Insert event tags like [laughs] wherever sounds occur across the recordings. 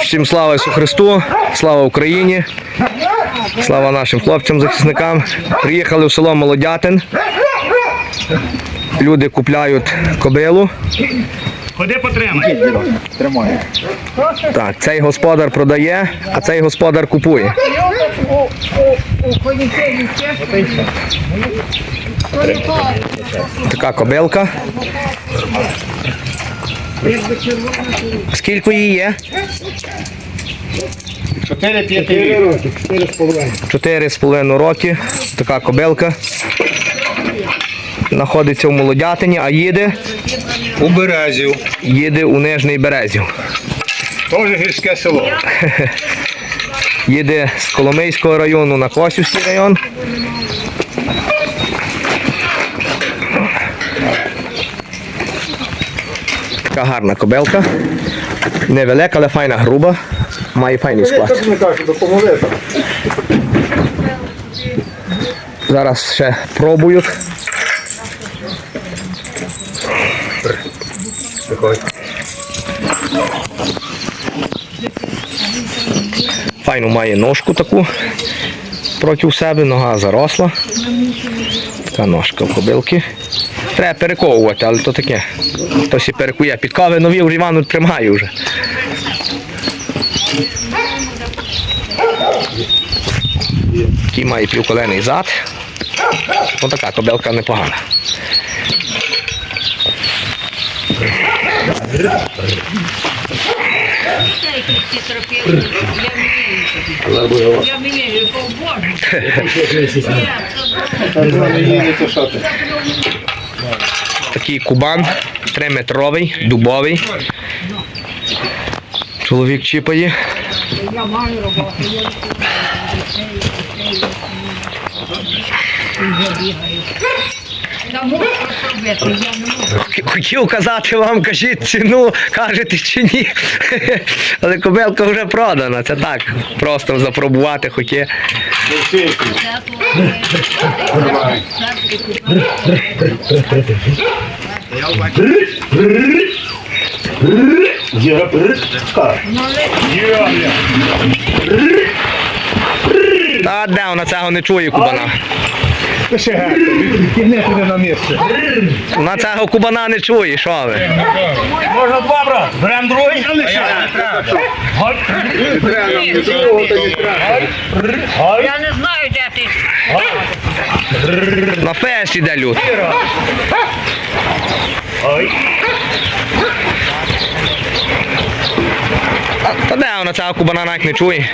Всім слава Ісусу Христу, слава Україні, слава нашим хлопцям-захисникам. Приїхали в село Молодятин. Люди купляють кобилу. Ходи потримай. Так, цей господар продає, а цей господар купує. Така кобилка. Скільки її є? 4-5 років. Чотири з половиною роки. Така кобилка. Знаходиться в Молодятині, а їде, У Березів. їде у Нижний Березів. Теж гірське село. [laughs] Їде з Коломийського району на Косівський район. Така гарна кобелка. Невелика, але файна груба. Має файний склад. кажу, допомогли. Зараз ще пробують. Файну має ножку таку проти себе, нога заросла. Така ножка в кобилки. Треба перековувати, але то таке. Хтось і перекує. Підкови нові вже Івану тримає вже. Такий має півколений зад. Ось така кобилка непогана. Я мені побожу. Такий кубан, триметровий, дубовий. Чоловік чіпає. Хотів казати вам, кажіть ціну, кажете чи ні. Але кобилка вже продана. Це так. Просто запробувати хотє. Та де вона цього не чує кубана. Туди на місце. Вона цього кубана не чує, що ви? Можна два брат. Берем другий. Я не треба. Я не знаю, де ти. На фест іде люд. Ой. Та де вона цього кубана навіть не чує?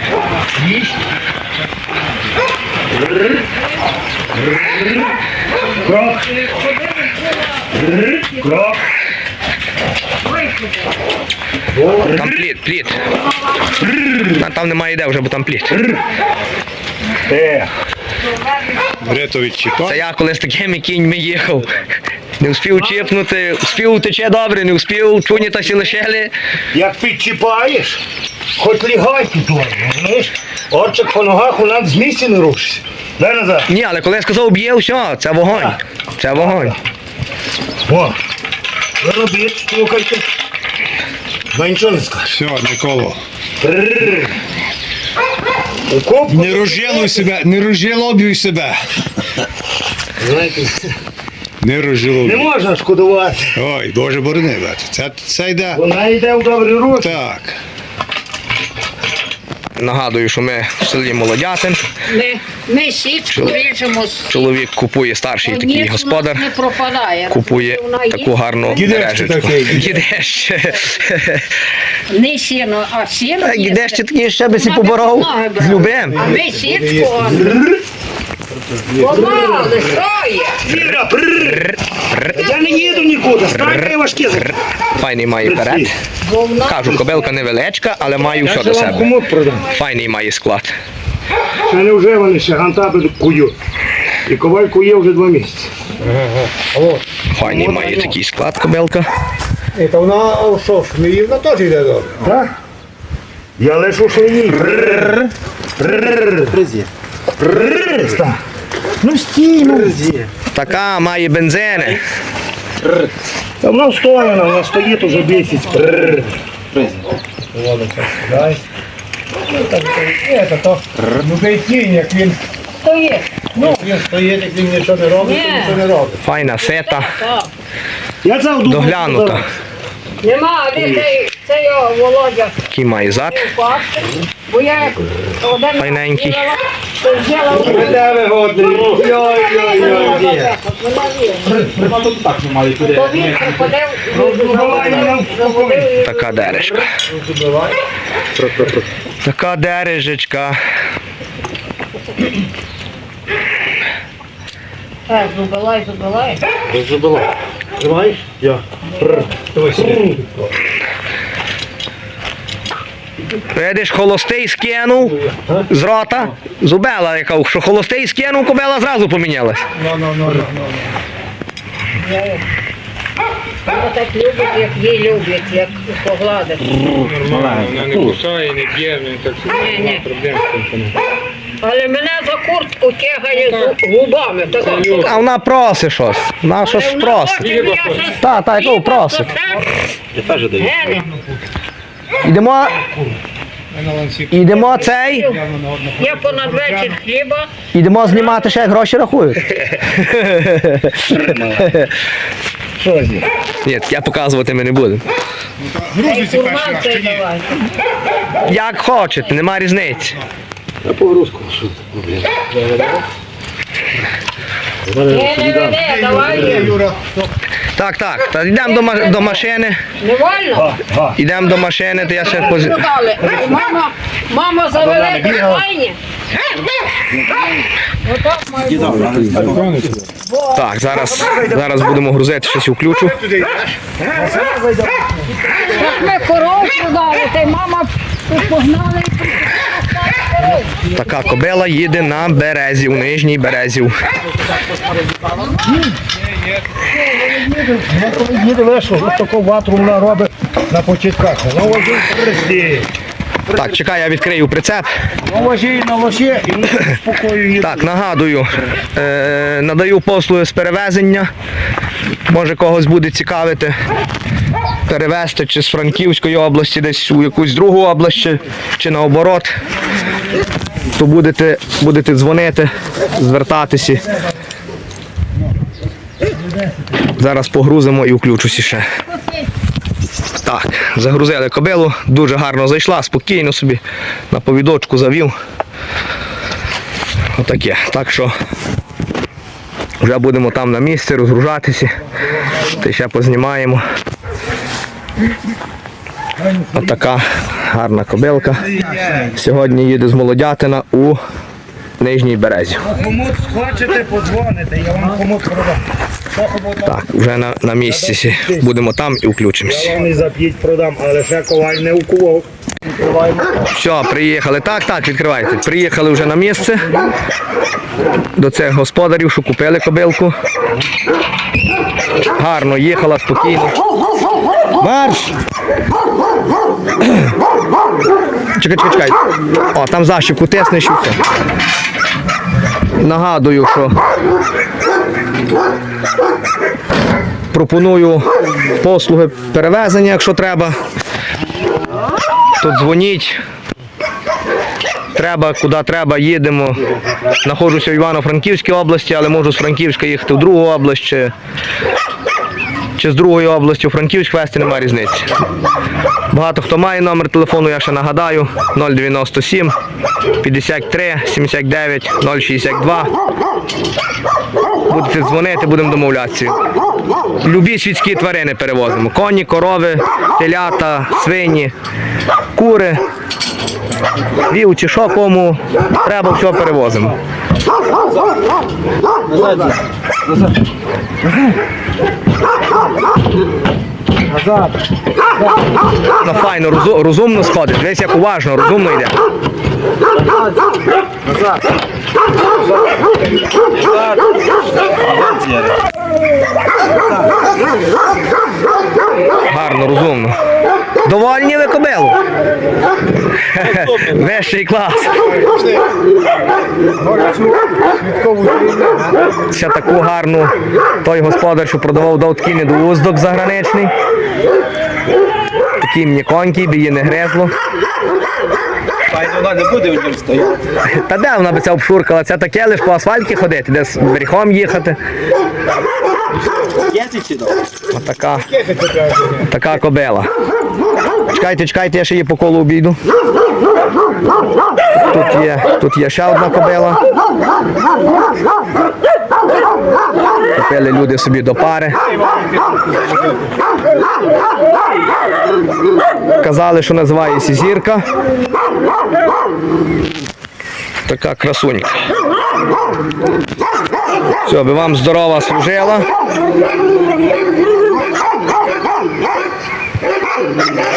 Крок. Крок. Там пліт, пліт. Та Там немає де вже, бо там пліт. Е. Врятович Це я коли з такими кіньми їхав. Не встиг чіпнути, встиг утече добре, не встиг, чуні та сі лишили. Як підчіпаєш, хоч лягай тут, розумієш? Орчик по ногах у нас з місця не рушиться. Дай назад. Ні, але коли я сказав б'є, все, це вогонь. Це вогонь. О, ви робіть, стукайте. Ви нічого не скажеш. Все, Микола. Трррр. У Не розжалуй себе, не розжалобюй себе. знаєте, Не не можна шкодувати. Ой, Боже борони, брат. Це, це йде. Вона йде в добрі руки. Так. Нагадую, що ми в селі Молодятин. Ми, ми сітку ріжемо з Чоловік купує старший такий Ніч господар. не пропадає. Купує Вона є. таку гарну Гідешче мережечку. Гідеще. Не сіно, а сіно. є. Такий ще би сі поборов любим. А ми сітку. Що є? Віра. Я не їду нікуди, станьте важкі. Файний має перед. Кажу, кобилка невеличка, але має все до себе. Файний має склад. Ще не вже вони ще гантаби кують. І коваль кує вже два місяці. Файний має такий склад кобилка. І то вона що ж, теж йде добре. Так? Я лишу що їй. Прррр. Прррр. Прррр. Ну стій, ну. Така має бензини. Та вона встояна, вона стоїть уже місяць. Ну, ну той як він, То є. ну, він стоїть, як він нічого не робить, то нічого не робить. Файна сета, Я це думаю, доглянута. Нема, а цей, цей Володя Такий має зад. Бо я один Файненький. взяла, то взяла Де? Йой-йой-йой. То він приходив, заходив Така дережка. Така дережечка. Так, зубилай, зубилай. Тримаєш? Я. Видиш, холостий скинув з рота. Зубела, яка, що холостий скинув, кобела зразу помінялась. Ну, ну, ну, ну, ну. Вони так люблять, як її люблять, як погладить. Вона не кусає, не б'є, не так Ні, ні. проблем з цим. Але мене за куртку тягає з губами. Так, А вона просить щось. Вона щось просить. Та, та, яку просить. Гене, Ідемо. Ідемо цей. я понад вечір хліба, Ідемо знімати ще як гроші рахують. Що з? Ні, я показувати ми не будемо. Як хочете, нема різниці. Я погрузку. Що це? Ні, не веде, давай. Юра, Так, так. Та йдемо до, ма- до машини. Не вольно? Йдемо до машини, то я ще поз... Мама, мама. Отак має бути. Так, зараз, зараз будемо грузити щось включу. Так ми коров продали, та й мама погнали і Така кобила їде на березів, нижній березів. Їде вешу, ось таку ватру вона робить на початках. На вожі призді. Так, чекай, я відкрию прицеп. На вожі на лоші і спокою їде. Так, нагадую, е, надаю послуги з перевезення. Може когось буде цікавити. Перевезти чи з Франківської області, десь у якусь другу область, чи, чи наоборот. То будете, будете дзвонити, звертатися. Зараз погрузимо і включуся ще. Так, загрузили кобилу, дуже гарно зайшла, спокійно собі на повідочку завів. Отаке. Так що вже будемо там на місці розгружатися. Ще познімаємо. Отака гарна кобилка. Сьогодні їде з Молодятина у Нижній Березі. Кому хочете, подзвоните, я вам кому продам. Так, вже на, на місці будемо там і включимося. Я вам і зап'ять продам, але ще коваль не укував. Все, приїхали. Так, так, відкривайте. Приїхали вже на місце до цих господарів, що купили кобилку. Гарно їхала, спокійно. Марш! Чекай, чекай, чекай. О, там защіпку і все. Нагадую, що пропоную послуги перевезення, якщо треба. То дзвоніть. Треба, куди треба, їдемо. Знаходжуся в Івано-Франківській області, але можу з Франківська їхати в другу область чи, з другої області у Франківськ вести, немає різниці. Багато хто має номер телефону, я ще нагадаю. 097 53 79 062. Будете дзвонити, будемо домовлятися. Любі світські тварини перевозимо. Коні, корови, телята, свині, кури, вівці, що кому треба, все перевозимо. Ну, файно, розу- розумно сходить. Дивись, як уважно, розумно йде. Гарно, розумно. Довольні ви кобилу? Вищий клас. Ще таку гарну той господар, що продавав дав такий недоуздок заграничний. Такий м'яконький, би її не грезло. Вона не буде в ньому стояти. Та де вона би ця обшуркала? Це таке лиш по асфальті ходити, десь верхом їхати. Отака, така кобила. Чекайте, чекайте, я ще її по колу обійду. Тут є, тут є ще одна кобила. Купили люди собі до пари. Казали, що називається зірка. Така красунька. Все, би вам здорова служила.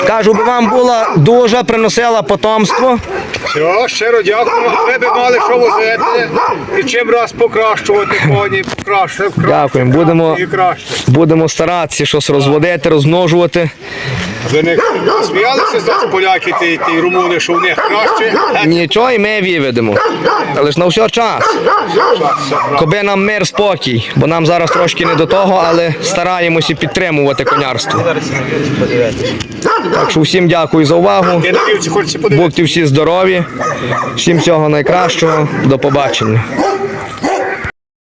Кажу, би вам була дуже, приносила потомство. Все, щиро дякуємо. Ви б мали що возити. І чим раз покращувати коні, покраще, Дякуємо. Будемо, і краще. будемо старатися щось розводити, розмножувати. Ви не сміялися з нас поляки та й румуни, що в них краще. Нічого і ми виведемо. Але ж на все час. Коби нам мир, спокій, бо нам зараз трошки не до того, але стараємося підтримувати конярство. Так що всім дякую за увагу. Подивитися. Будьте всі здорові. Всім всього найкращого. До побачення.